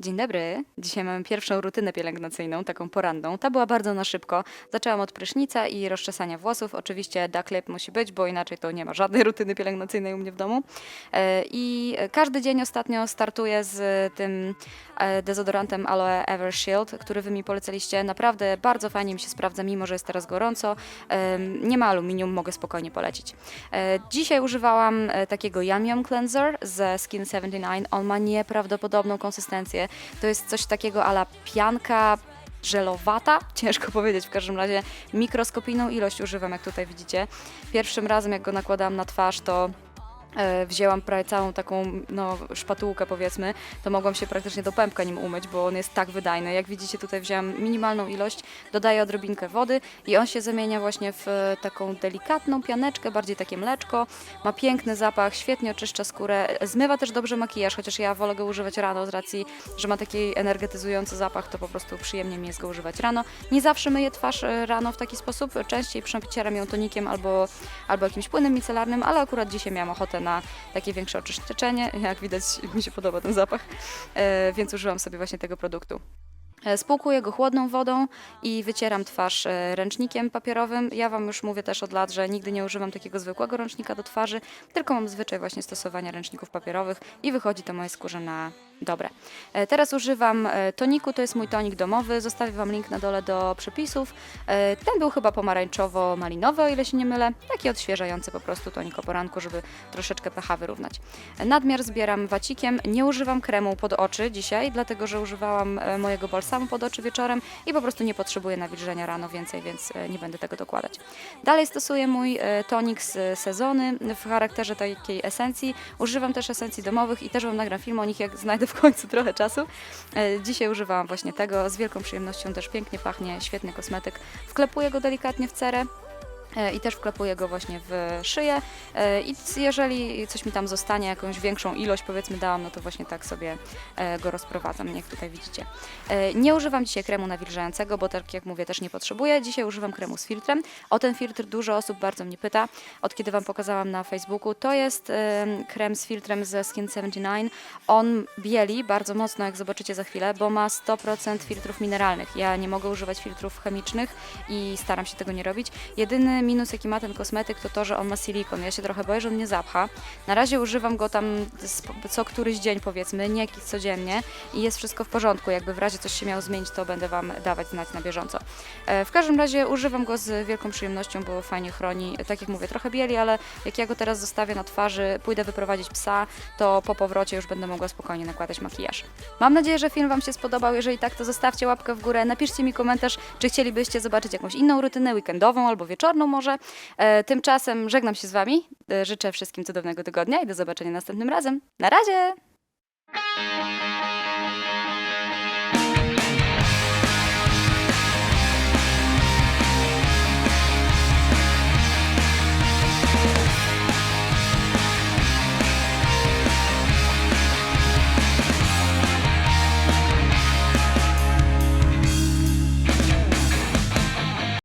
Dzień dobry. Dzisiaj mamy pierwszą rutynę pielęgnacyjną, taką poranną. Ta była bardzo na szybko. Zaczęłam od prysznica i rozczesania włosów. Oczywiście duck musi być, bo inaczej to nie ma żadnej rutyny pielęgnacyjnej u mnie w domu. E, I każdy dzień ostatnio startuję z tym e, dezodorantem Aloe Ever Shield, który wy mi polecaliście. Naprawdę bardzo fajnie mi się sprawdza, mimo że jest teraz gorąco. Em, Nie ma aluminium, mogę spokojnie polecić. E, Dzisiaj używałam e, takiego Yum Yum Cleanser ze Skin 79. On ma nieprawdopodobną konsystencję. To jest coś takiego ala pianka żelowata, ciężko powiedzieć, w każdym razie mikroskopijną ilość używam, jak tutaj widzicie. Pierwszym razem, jak go nakładałam na twarz, to e, wzięłam prawie całą taką no, szpatułkę powiedzmy, to mogłam się praktycznie do pępka nim umyć, bo on jest tak wydajny. Jak widzicie tutaj wzięłam minimalną ilość, dodaję odrobinkę wody i on się zamienia właśnie w e, taką delikatną pianeczkę, bardziej takie mleczko. Ma piękny zapach, świetnie oczyszcza skórę, zmywa też dobrze makijaż, chociaż ja wolę go używać rano z racji, że ma taki energetyzujący zapach, to po prostu przyjemnie mi jest go używać rano. Nie zawsze myję twarz e, rano w taki sposób, częściej przecieram ją tonikiem albo, albo jakimś płynem micelarnym, ale akurat dzisiaj miałam ochotę na takie większe oczyszczenie. Jak widać, mi się podoba ten zapach, e, więc użyłam sobie właśnie tego produktu. E, Spłukuję go chłodną wodą i wycieram twarz e, ręcznikiem papierowym. Ja Wam już mówię też od lat, że nigdy nie używam takiego zwykłego ręcznika do twarzy, tylko mam zwyczaj właśnie stosowania ręczników papierowych i wychodzi to mojej skórze na dobre. E, Teraz używam e, toniku, to jest mój tonik domowy. Zostawię Wam link na dole do przepisów. E, Ten był chyba pomarańczowo-malinowy, o ile się nie mylę. Taki odświeżający po prostu tonik o poranku, żeby troszeczkę pH wyrównać. Nadmiar zbieram wacikiem. Nie używam kremu pod oczy dzisiaj, dlatego że używałam mojego balsamu pod oczy wieczorem i po prostu nie potrzebuję nawilżenia rano więcej, więc nie będę tego dokładać. Dalej stosuję mój tonik z sezony w charakterze takiej esencji. Używam też esencji domowych i też Wam nagram film o nich, jak znajdę w końcu trochę czasu. E, Dzisiaj używałam właśnie tego, z wielką przyjemnością też pięknie pachnie, świetny kosmetyk. Wklepuję go delikatnie w cerę. E, I też wklepuję go właśnie w szyję. E, I jeżeli coś mi tam zostanie, jakąś większą ilość powiedzmy dałam, no to właśnie tak sobie e, go rozprowadzam, jak tutaj widzicie. Nie używam dzisiaj kremu nawilżającego, bo tak jak mówię, też nie potrzebuję. Dzisiaj używam kremu z filtrem. O ten filtr dużo osób bardzo mnie pyta, od kiedy Wam pokazałam na Facebooku. To jest em, krem z filtrem ze Skin 79. On bieli bardzo mocno, jak zobaczycie za chwilę, bo ma 100% filtrów mineralnych. Ja nie mogę używać filtrów chemicznych i staram się tego nie robić. Jedyny minus, jaki ma ten kosmetyk, to to, że on ma silikon. Ja się trochę boję, że on mnie zapcha. Na razie używam go tam co któryś dzień, powiedzmy, nie jakiś codziennie i jest wszystko w porządku. Jakby w razie coś się miało zmienić, to będę Wam dawać znać na bieżąco. E, W każdym razie używam go z wielką przyjemnością, bo fajnie chroni. Tak jak mówię, trochę bieli, ale jak ja go teraz zostawię na twarzy, pójdę wyprowadzić psa, to po powrocie już będę mogła spokojnie nakładać makijaż. Mam nadzieję, że film Wam się spodobał. Jeżeli tak, to zostawcie łapkę w górę, napiszcie mi komentarz, czy chcielibyście zobaczyć jakąś inną rutynę weekendową albo wieczorną może. E, Tymczasem żegnam się z Wami. E, Życzę wszystkim cudownego tygodnia i do zobaczenia następnym razem. Na razie!